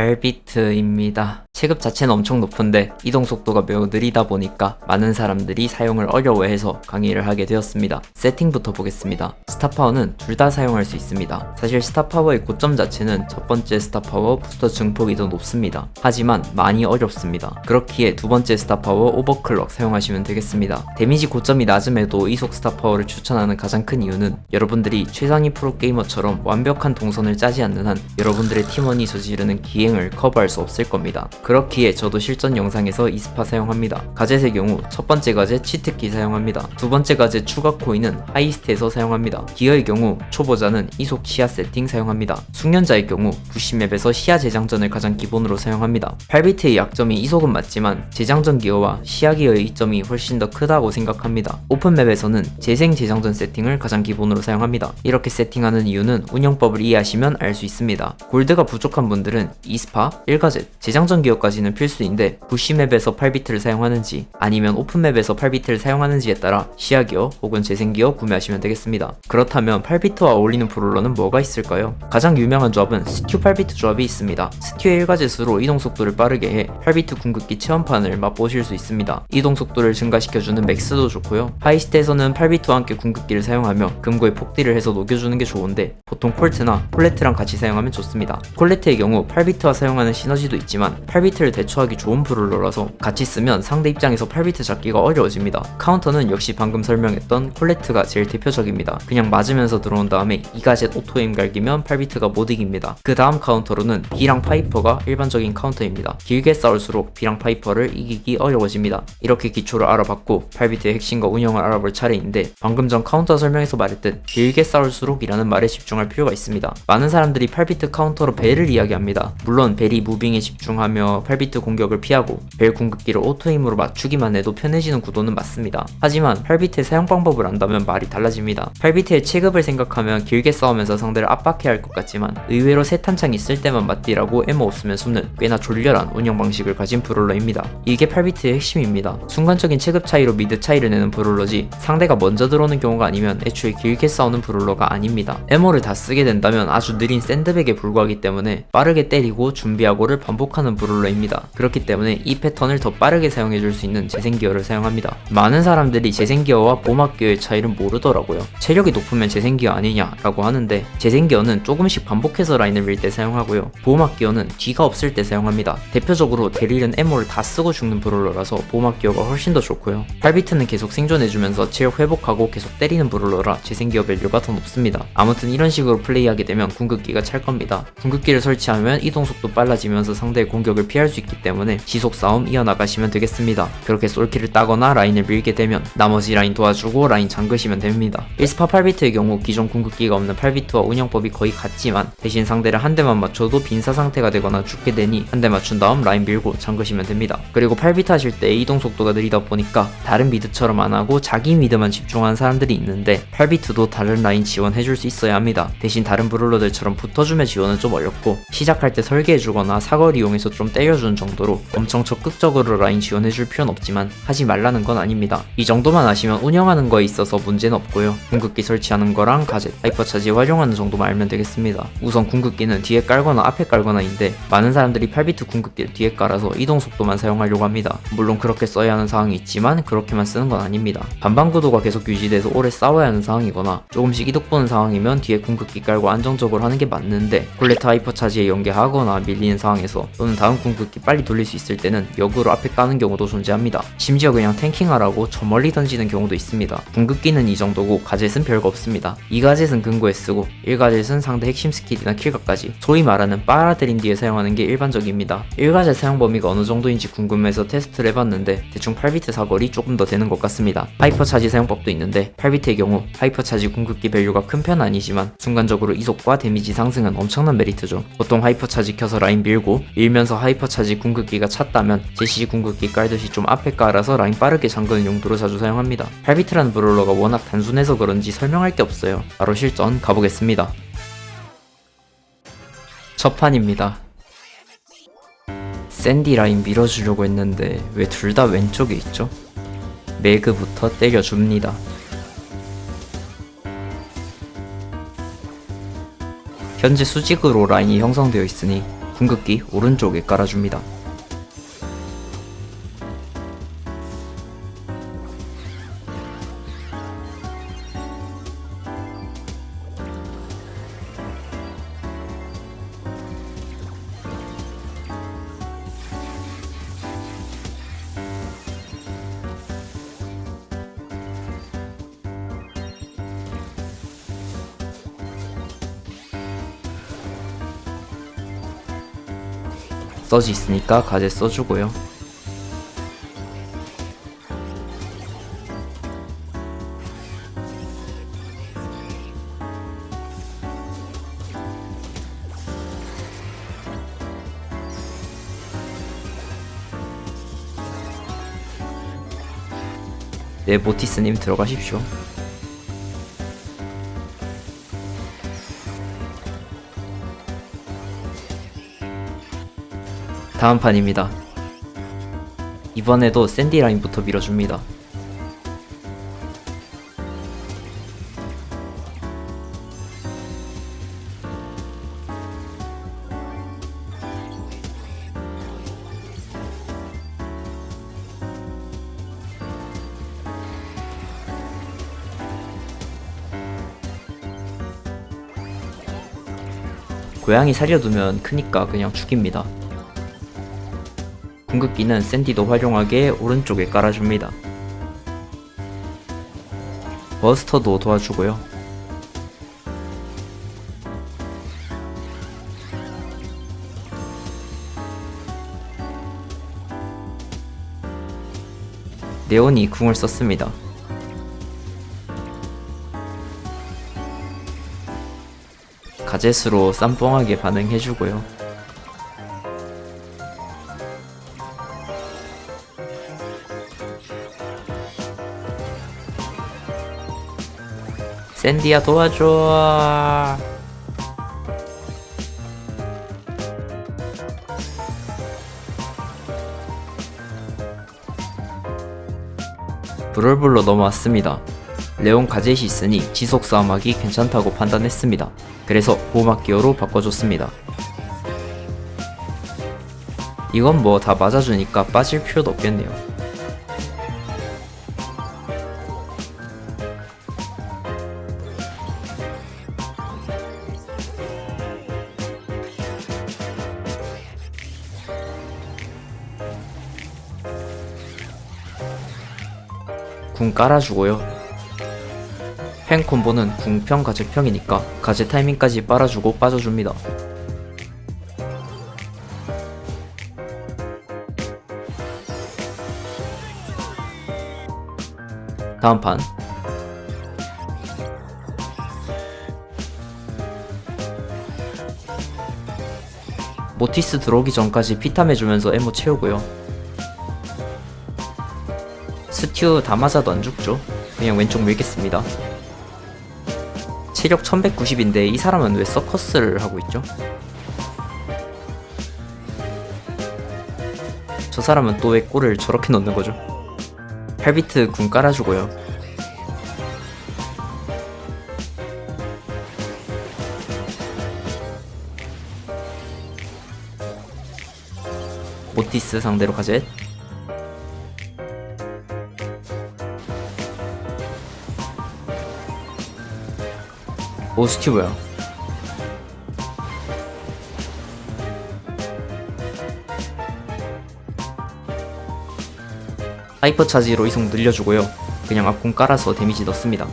8비트입니다. 체급 자체는 엄청 높은데 이동 속도가 매우 느리다 보니까 많은 사람들이 사용을 어려워해서 강의를 하게 되었습니다. 세팅부터 보겠습니다. 스타파워는 둘 다 사용할 수 있습니다. 사실 스타파워의 고점 자체는 첫 번째 스타파워 부스터 증폭이 더 높습니다. 하지만 많이 어렵습니다. 그렇기에 두 번째 스타파워 오버클럭 사용하시면 되겠습니다. 데미지 고점이 낮음에도 이속 스타파워를 추천하는 가장 큰 이유는 여러분들이 최상위 프로게이머처럼 완벽한 동선을 짜지 않는 한 여러분들의 팀원이 저지르는 기행을 커버할 수 없을 겁니다. 그렇기에 저도 실전 영상에서 이스파 사용합니다. 가젯의 경우 첫 번째 가젯 치트키 사용합니다. 두 번째 가젯 추가 코인은 하이스트에서 사용합니다. 기어의 경우 초보자는 이속 시야 세팅 사용합니다. 숙련자의 경우 부시맵에서 시야 재장전을 가장 기본으로 사용합니다. 8비트의 약점이 이속은 맞지만 재장전 기어와 시야 기어의 이점이 훨씬 더 크다고 생각합니다. 오픈맵에서는 재생 재장전 세팅을 가장 기본으로 사용합니다. 이렇게 세팅하는 이유는 운영법을 이해하시면 알 수 있습니다. 골드가 부족한 분들은 이스파, 1가젯, 재장전 기어 까지는 필수인데 부시맵에서 8비트를 사용하는지 아니면 오픈맵에서 8비트를 사용하는지에 따라 시야 기어 혹은 재생 기어 구매하시면 되겠습니다. 그렇다면 8비트와 어울리는 브롤러는 뭐가 있을까요? 가장 유명한 조합은 스튜 8비트 조합이 있습니다. 스튜의 1가젯으로 이동 속도를 빠르게 해 8비트 궁극기 체험판을 맛보실 수 있습니다. 이동 속도를 증가시켜주는 맥스도 좋고요. 하이스트에서는 8비트와 함께 궁극기를 사용하며 금고에 폭딜을 해서 녹여주는 게 좋은데 보통 콜트나 콜레트랑 같이 사용하면 좋습니다. 콜레트의 경우 8비트와 사용하는 시너지도 있지만 8비트 를 대처하기 좋은 브롤러라서 같이 쓰면 상대 입장에서 8비트 잡기가 어려워집니다. 카운터는 역시 방금 설명했던 콜레트가 제일 대표적입니다. 그냥 맞으면서 들어온 다음에 2가젯 오토임 갈기면 8비트가 못 이깁니다. 그 다음 카운터로는 B랑 파이퍼가 일반적인 카운터입니다. 길게 싸울수록 B랑 파이퍼를 이기기 어려워집니다. 이렇게 기초를 알아봤고 8비트의 핵심과 운영을 알아볼 차례인데 방금 전 카운터 설명에서 말했듯 길게 싸울수록 이라는 말에 집중할 필요가 있습니다. 많은 사람들이 8비트 카운터로 벨을 이야기합니다. 물론 벨이 무빙에 집중하며 8비트 공격을 피하고 벨 궁극기를 오토임으로 맞추기만 해도 편해지는 구도는 맞습니다. 하지만 8비트의 사용 방법을 안다면 말이 달라집니다. 8비트의 체급을 생각하면 길게 싸우면서 상대를 압박해야 할 것 같지만 의외로 새 탄창 있을 때만 맞디라고 에모 없으면 숨는 꽤나 졸렬한 운영 방식을 가진 브롤러입니다. 이게 8비트의 핵심입니다. 순간적인 체급 차이로 미드 차이를 내는 브롤러지 상대가 먼저 들어오는 경우가 아니면 애초에 길게 싸우는 브롤러가 아닙니다. 에모를 다 쓰게 된다면 아주 느린 샌드백에 불과하기 때문에 빠르게 때리고 준비하고를 반복하는 브 롤러입니다. 그렇기 때문에 이 패턴을 더 빠르게 사용해줄 수 있는 재생기어를 사용합니다. 많은 사람들이 재생기어와 보막기어의 차이를 모르더라고요. 체력이 높으면 재생기어 아니냐라고 하는데 재생기어는 조금씩 반복해서 라인을 밀 때 사용하고요. 보막기어는 뒤가 없을 때 사용합니다. 대표적으로 데릴은 에모를 다 쓰고 죽는 브롤러라서 보막기어가 훨씬 더 좋고요. 8비트는 계속 생존해주면서 체력 회복하고 계속 때리는 브롤러라 재생기어 밸류가 더 높습니다. 아무튼 이런 식으로 플레이하게 되면 궁극기가 찰 겁니다. 궁극기를 설치하면 이동 속도 빨라지면서 상대의 공격을 피할 수 있기 때문에 지속 싸움 이어나가시면 되겠습니다. 그렇게 솔킬을 따거나 라인을 밀게 되면 나머지 라인 도와주고 라인 잠그시면 됩니다. 1스파 8비트의 경우 기존 궁극기가 없는 8비트와 운영법이 거의 같지만 대신 상대를 한 대만 맞춰도 빈사 상태가 되거나 죽게 되니 한 대 맞춘 다음 라인 밀고 잠그시면 됩니다. 그리고 8비트 하실 때 이동 속도가 느리다 보니까 다른 미드처럼 안 하고 자기 미드만 집중하는 사람들이 있는데 8비트도 다른 라인 지원해줄 수 있어야 합니다. 대신 다른 브롤러들처럼 붙어주며 지원은 좀 어렵고 시작할 때 설계해주거나 사거리 이용해서 좀 때려주는 정도로 엄청 적극적으로 라인 지원해줄 필요는 없지만 하지 말라는 건 아닙니다. 이 정도만 아시면 운영하는 거에 있어서 문제는 없고요. 궁극기 설치하는 거랑 가젯, 하이퍼 차지 활용하는 정도만 알면 되겠습니다. 우선 궁극기는 뒤에 깔거나 앞에 깔거나인데 많은 사람들이 8비트 궁극기를 뒤에 깔아서 이동 속도만 사용하려고 합니다. 물론 그렇게 써야 하는 상황이 있지만 그렇게만 쓰는 건 아닙니다. 반반 구도가 계속 유지돼서 오래 싸워야 하는 상황이거나 조금씩 이득 보는 상황이면 뒤에 궁극기 깔고 안정적으로 하는 게 맞는데 콜레트 하이퍼 차지에 연계하거나 밀리는 상황에서 또는 다음 궁극기 빨리 돌릴 수 있을 때는 역으로 앞에 까는 경우도 존재합니다. 심지어 그냥 탱킹하라고 저 멀리 던지는 경우도 있습니다. 궁극기는 이 정도고 가젯은 별거 없습니다. 2가젯은 근거에 쓰고 1가젯은 상대 핵심 스킬이나 킬각까지 소위 말하는 빨아들인 뒤에 사용하는 게 일반적입니다. 1가젯 사용 범위가 어느 정도인지 궁금해서 테스트를 해봤는데 대충 8비트 사거리 조금 더 되는 것 같습니다. 하이퍼 차지 사용법도 있는데 8비트의 경우 하이퍼 차지 궁극기 밸류가 큰 편 아니지만 순간적으로 이속과 데미지 상승은 엄청난 메리트죠. 보통 하이퍼 차지 켜서 라인 밀고 밀면서 하이퍼 차지 궁극기가 찼다면 제시 궁극기 깔듯이 좀 앞에 깔아서 라인 빠르게 잠그는 용도로 자주 사용합니다. 8비트라는 브롤러가 워낙 단순해서 그런지 설명할 게 없어요. 바로 실전 가보겠습니다. 첫 판입니다. 샌디 라인 밀어주려고 했는데 왜 둘 다 왼쪽에 있죠? 매그부터 때려줍니다. 현재 수직으로 라인이 형성되어 있으니 궁극기 오른쪽에 깔아줍니다. 써지 있으니까 가제 써주고요. 네, 모티스님 들어가십시오. 다음 판입니다. 이번에도 샌디 라인부터 밀어줍니다. 고양이 살려두면 크니까 그냥 죽입니다. 궁극기는 샌디도 활용하게 오른쪽에 깔아줍니다. 버스터도 도와주고요. 네온이 궁을 썼습니다. 가젯으로 쌈뽕하게 반응해주고요. 샌디야 도와줘. 브롤블로 넘어왔습니다. 레온 가젯이 있으니 지속 싸움하기 괜찮다고 판단했습니다. 그래서 보호막 기어로 바꿔줬습니다. 이건 뭐 다 맞아주니까 빠질 필요도 없겠네요. 궁 깔아주고요. 팽 콤보는 궁평 가제평이니까 가제 타이밍까지 빨아주고 빠져줍니다. 다음 판 모티스 들어오기 전까지 피탐해주면서 에모 채우고요. 스튜 다 맞아도 안 죽죠? 그냥 왼쪽 밀겠습니다. 체력 1190인데 이 사람은 왜 서커스를 하고 있죠? 저 사람은 또 왜 골을 저렇게 넣는 거죠? 8비트 궁 깔아주고요. 모티스 상대로 가젯 오 스튜브야. 하이퍼 차지로 이속 늘려주고요. 그냥 앞공 깔아서 데미지 넣습니다